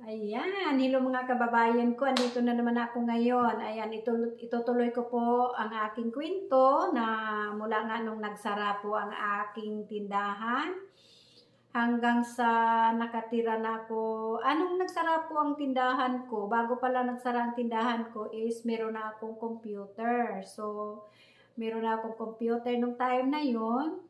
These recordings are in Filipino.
Ayan, hello mga kababayan ko. Andito na naman ako ngayon. Ayan, itutuloy ko po ang aking kwento na mula nga nung nagsara po ang aking tindahan hanggang sa nakatira na ako. Anong nagsara po ang tindahan ko? Bago pala nagsara ang tindahan ko is meron na akong computer. So, meron na akong computer nung time na yon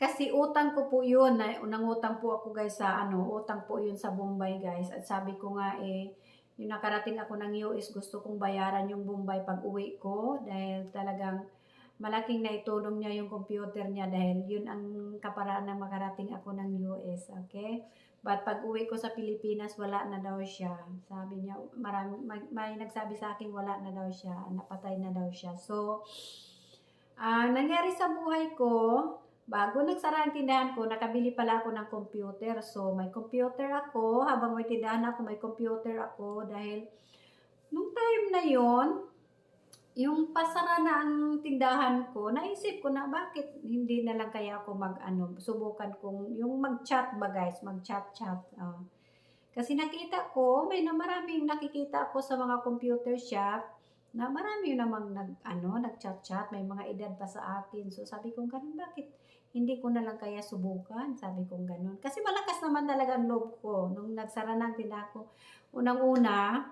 kasi utang ko po yun, na, nangutang po ako guys sa ano, utang po yun sa Bombay guys. At sabi ko nga eh, yung nakarating ako ng US, gusto kong bayaran yung Bombay pag uwi ko dahil talagang malaking naitulong niya yung computer niya dahil yun ang kaparaan ng makarating ako ng US, okay? But pag uwi ko sa Pilipinas, wala na daw siya. Sabi niya, marami, may, may nagsabi sa akin, wala na daw siya, napatay na daw siya. So, ah nangyari sa buhay ko, Bago nagsara ang tindahan ko, nakabili pala ako ng computer. So, may computer ako. Habang may tindahan ako, may computer ako. Dahil, nung time na yon yung pasara na ang tindahan ko, naisip ko na bakit hindi na lang kaya ako mag, ano, subukan kong, yung mag-chat ba guys, mag-chat-chat. ah. kasi nakita ko, may na maraming nakikita ako sa mga computer shop, na marami namang nag, ano, nag-chat-chat, may mga edad pa sa akin. So, sabi ko, ganun, bakit hindi ko na lang kaya subukan, sabi kong ganun. Kasi malakas naman talaga ang loob ko. Nung nagsara ng tindahan ko, unang-una,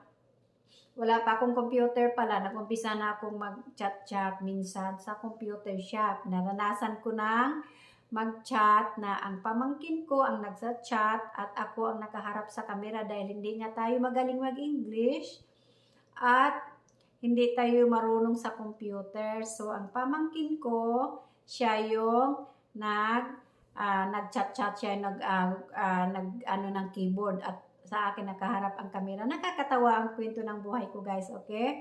wala pa akong computer pala. Nag-umpisa na akong mag-chat-chat minsan sa computer shop. Naranasan ko nang mag-chat na ang pamangkin ko ang nagsa-chat at ako ang nakaharap sa camera dahil hindi nga tayo magaling mag-English at hindi tayo marunong sa computer. So, ang pamangkin ko, siya yung nag uh, nag-chat-chat siya, nag uh, uh, nag ano ng keyboard at sa akin nakaharap ang camera. Nakakatawa ang kwento ng buhay ko, guys, okay?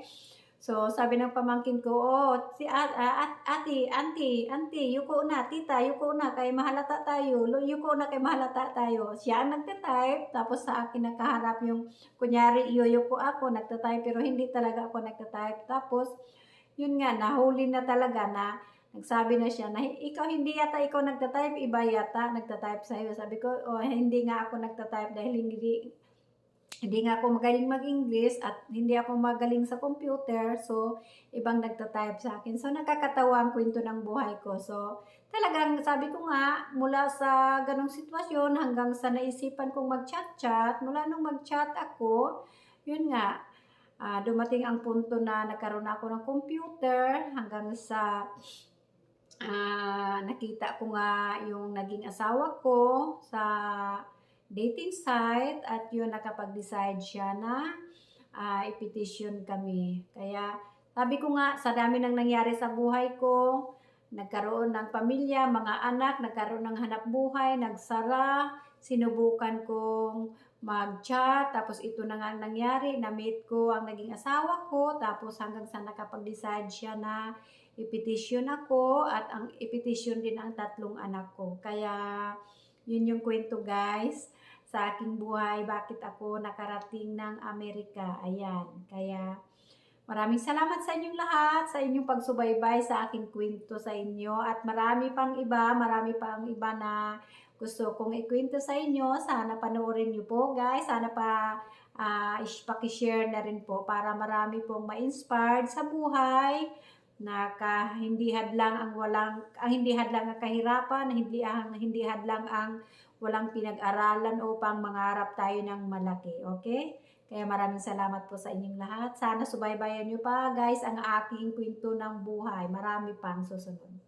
So, sabi ng pamangkin ko, oh, si at, at, ati, auntie, auntie, yuko na, tita, yuko na, kay mahalata tayo, yuko na, kay mahalata tayo. Siya ang nagtatype, tapos sa akin nakaharap yung, kunyari, yuyuko ako, nagtatype, pero hindi talaga ako nagtatype. Tapos, yun nga, nahuli na talaga na, Nagsabi na siya na ikaw hindi yata ikaw nagta-type, iba yata nagta-type sa iyo. Sabi ko, oh, hindi nga ako nagta-type dahil hindi hindi nga ako magaling mag-English at hindi ako magaling sa computer. So, ibang nagta-type sa akin. So, nakakatawa ang kwento ng buhay ko. So, talagang sabi ko nga, mula sa ganong sitwasyon hanggang sa naisipan kong mag-chat-chat, mula nung mag-chat ako, yun nga, uh, dumating ang punto na nagkaroon ako ng computer hanggang sa uh, nakita ko nga yung naging asawa ko sa dating site at yun nakapag-decide siya na uh, i-petition kami. Kaya sabi ko nga, sa dami nang nangyari sa buhay ko, nagkaroon ng pamilya, mga anak, nagkaroon ng hanap buhay, nagsara, sinubukan kong mag-chat, tapos ito na nga nangyari, na-meet ko ang naging asawa ko, tapos hanggang sa nakapag-decide siya na ipetisyon ako at ang ipetisyon din ang tatlong anak ko. Kaya yun yung kwento guys sa aking buhay, bakit ako nakarating ng Amerika. Ayan, kaya maraming salamat sa inyong lahat, sa inyong pagsubaybay sa aking kwento sa inyo at marami pang iba, marami pang iba na gusto kong ikwento sa inyo. Sana panoorin niyo po guys. Sana pa uh, pakishare na rin po para marami pong ma-inspired sa buhay na hindi hadlang ang walang ang hindi hadlang ang kahirapan, hindi ang hindi hadlang ang walang pinag-aralan upang mangarap tayo ng malaki. Okay? Kaya maraming salamat po sa inyong lahat. Sana subaybayan niyo pa guys ang aking kwento ng buhay. Marami pang susunod.